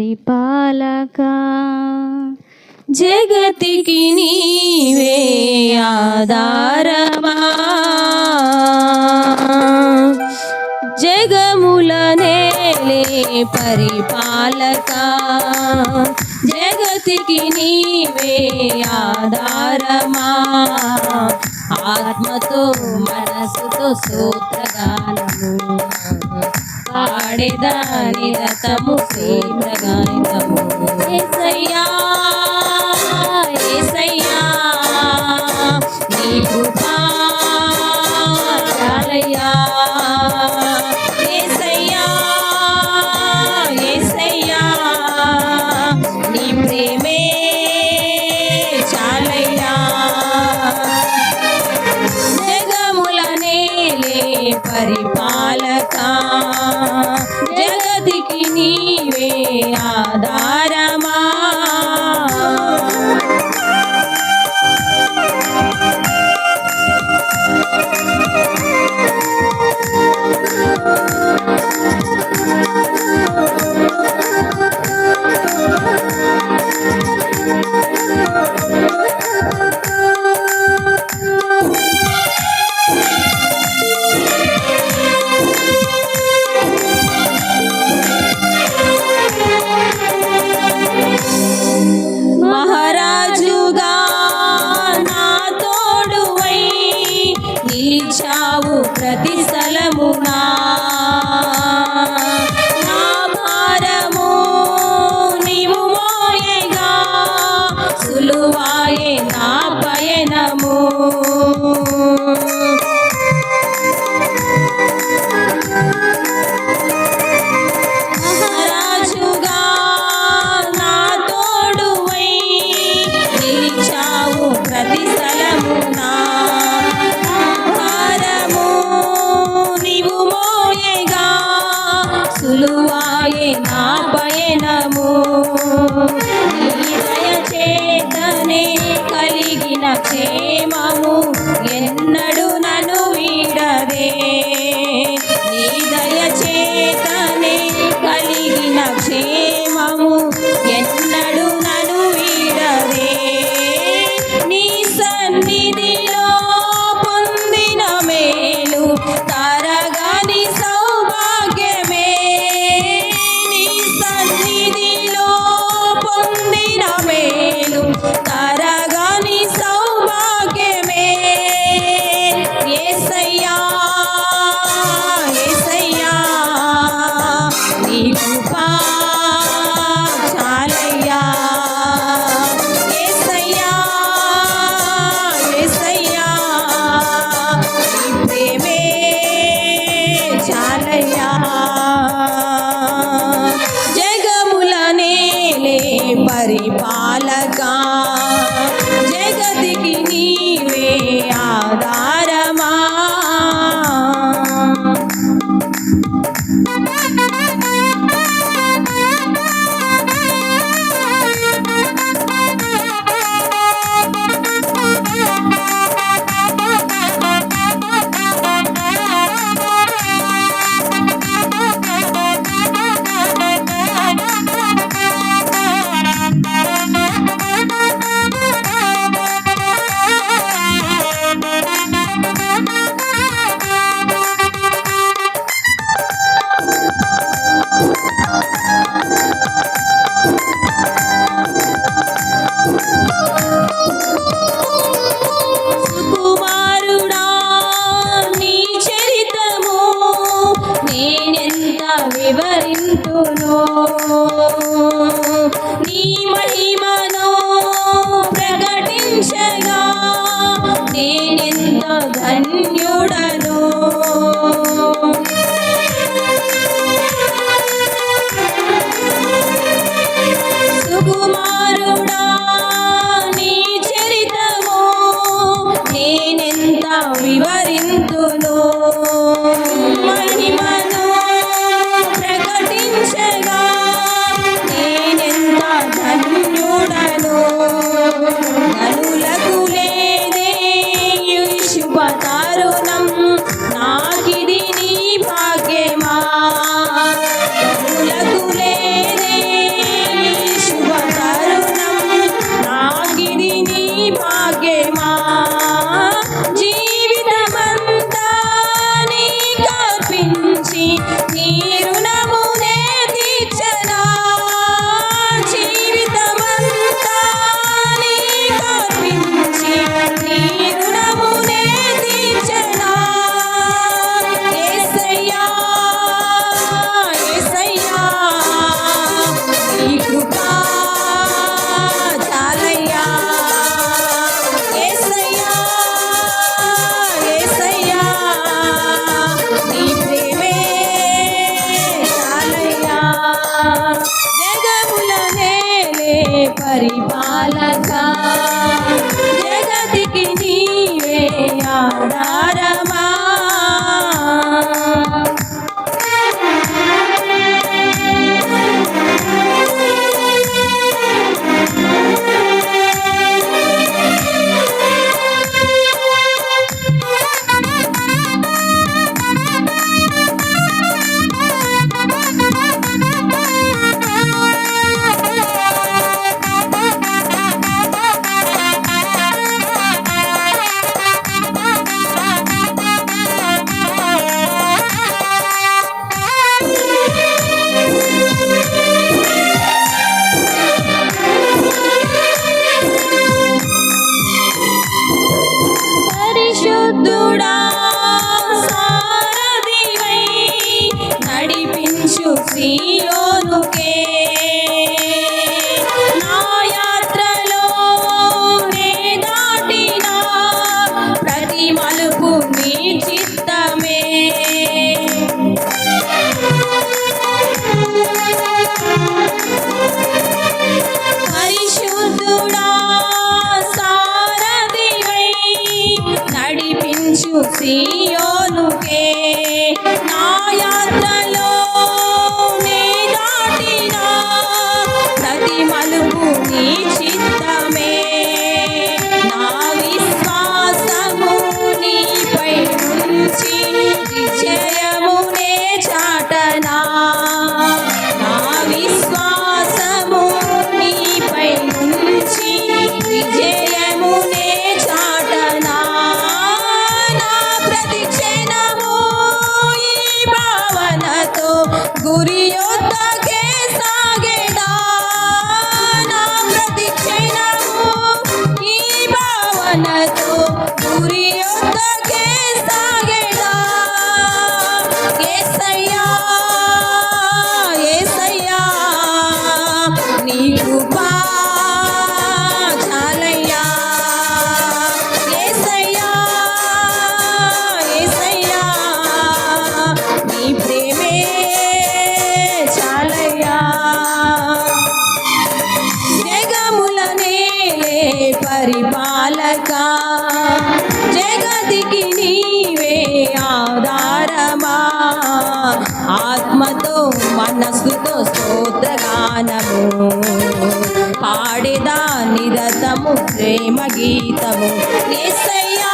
పరిపాలక. జగతికి నీవే ఆధారమా? జగముల నేలే పరిపాలక? జగతికి నీవే ఆధారమా? ఆత్మతో మనసుతో సూత్రగానము పాడేదాని రథము శ్రీ ప్రగానితము పరిపాలక. జగతికి నీవే ఆ বানাইয়া నీ కృపా చాలయ్యా ఏసయ్యా ఏసయ్యా నీ ప్రేమే చాలయ్యా జగములనే పరిపాలక I'm not. పాలక జగతికి నీవే ఆధారమా? ఆత్మతో మనస్సుతో స్తోత్రగానము. పాడేదా నిరతము ప్రేమ గీతము నిస్సయ్యా